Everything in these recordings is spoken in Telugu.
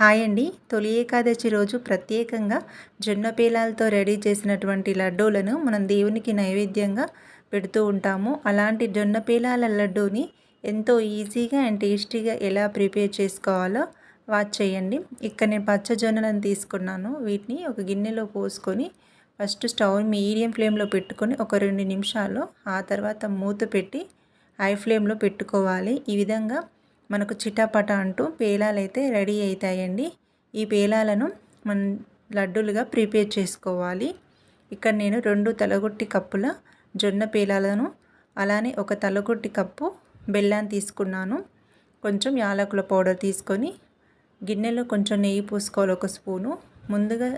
హాయ్ అండి. తొలి ఏకాదశి రోజు ప్రత్యేకంగా జొన్న పేలాలతో రెడీ చేసినటువంటి లడ్డూలను మనం దేవునికి నైవేద్యంగా పెడుతూ ఉంటాము. అలాంటి జొన్న పేలాల లడ్డూని ఎంతో ఈజీగా అండ్ టేస్టీగా ఎలా ప్రిపేర్ చేసుకోవాలో వాచ్ చేయండి. ఇక్కడ నేను పచ్చ జొన్నలను తీసుకున్నాను. వీటిని ఒక గిన్నెలో పోసుకొని ఫస్ట్ స్టవ్ మీడియం ఫ్లేమ్లో పెట్టుకొని ఒక రెండు నిమిషాలు ఆ తర్వాత మూత పెట్టి హై ఫ్లేమ్లో పెట్టుకోవాలి. ఈ విధంగా మనకు చిటాపట అంటూ పేలాలు అయితే రెడీ అవుతాయండి ఈ పేలాలను మనం లడ్డూలుగా ప్రిపేర్ చేసుకోవాలి. ఇక్కడ నేను రెండు తలగొట్టి కప్పుల జొన్న పేలాలను అలానే ఒక తలగొట్టి కప్పు బెల్లాన్ని తీసుకున్నాను. కొంచెం యాలకుల పౌడర్ తీసుకొని గిన్నెలో కొంచెం నెయ్యి పూసుకోవాలి ఒక స్పూను. ముందుగా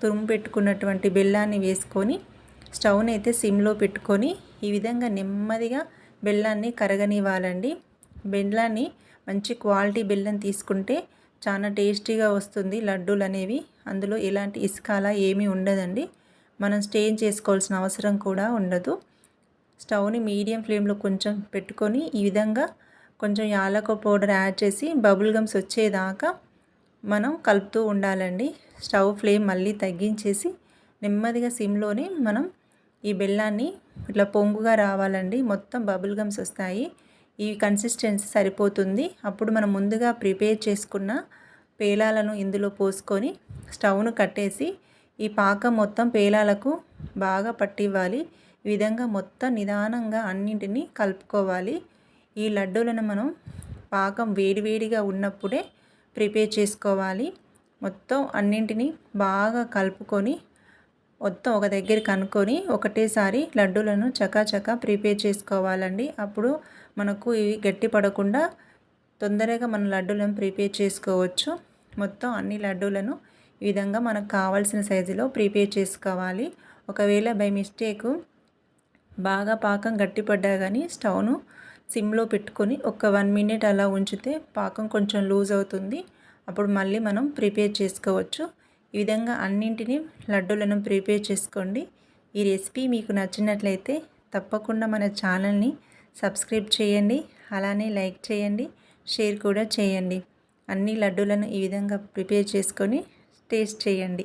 తురుము పెట్టుకున్నటువంటి బెల్లాన్ని వేసుకొని స్టవ్ని అయితే సిమ్లో పెట్టుకొని ఈ విధంగా నెమ్మదిగా బెల్లాన్ని కరగనివ్వాలండి. బెల్లాన్ని మంచి క్వాలిటీ బెల్లం తీసుకుంటే చాలా టేస్టీగా వస్తుంది లడ్డూలు అనేవి. అందులో ఎలాంటి ఇసుకాల ఏమీ ఉండదండి. మనం స్టేన్ చేసుకోవాల్సిన అవసరం కూడా ఉండదు. స్టవ్ని మీడియం ఫ్లేమ్లో కొంచెం పెట్టుకొని ఈ విధంగా కొంచెం యాలక పౌడర్ యాడ్ చేసి బబుల్ గమ్స్ వచ్చేదాకా మనం కలుపుతూ ఉండాలండి. స్టవ్ ఫ్లేమ్ మళ్ళీ తగ్గించేసి నెమ్మదిగా సిమ్లోనే మనం ఈ బెల్లాన్ని ఇట్లా పొంగుగా రావాలండి. మొత్తం బబుల్ గమ్స్ వస్తాయి. ఈ కన్సిస్టెన్సీ సరిపోతుంది. అప్పుడు మనం ముందుగా ప్రిపేర్ చేసుకున్న పేలాలను ఇందులో పోసుకొని స్టవ్ను కట్టేసి ఈ పాకం మొత్తం పేలాలకు బాగా పట్టివ్వాలి. ఈ విధంగా మొత్తం నిదానంగా అన్నింటినీ కలుపుకోవాలి. ఈ లడ్డూలను మనం పాకం వేడివేడిగా ఉన్నప్పుడే ప్రిపేర్ చేసుకోవాలి. మొత్తం అన్నింటినీ బాగా కలుపుకొని మొత్తం ఒక దగ్గర కనుక్కొని ఒకటేసారి లడ్డూలను చకాచకా ప్రిపేర్ చేసుకోవాలండి. అప్పుడు మనకు ఇవి గట్టి పడకుండా తొందరగా మన లడ్డూలను ప్రిపేర్ చేసుకోవచ్చు. మొత్తం అన్ని లడ్డూలను ఈ విధంగా మనకు కావాల్సిన సైజులో ప్రిపేర్ చేసుకోవాలి. ఒకవేళ బై మిస్టేక్ బాగా పాకం గట్టిపడ్డా కానీ స్టవ్ను సిమ్లో పెట్టుకొని ఒక వన్ మినిట్ అలా ఉంచితే పాకం కొంచెం లూజ్ అవుతుంది. అప్పుడు మళ్ళీ మనం ప్రిపేర్ చేసుకోవచ్చు. ఈ విధంగా అన్నింటినీ లడ్డూలను ప్రిపేర్ చేసుకోండి. ఈ రెసిపీ మీకు నచ్చినట్లయితే తప్పకుండా మన ఛానల్ని సబ్స్క్రైబ్ చేయండి. అలానే లైక్ చేయండి. షేర్ కూడా చేయండి. అన్ని లడ్డూలను ఈ విధంగా ప్రిపేర్ చేసుకొని టేస్ట్ చేయండి.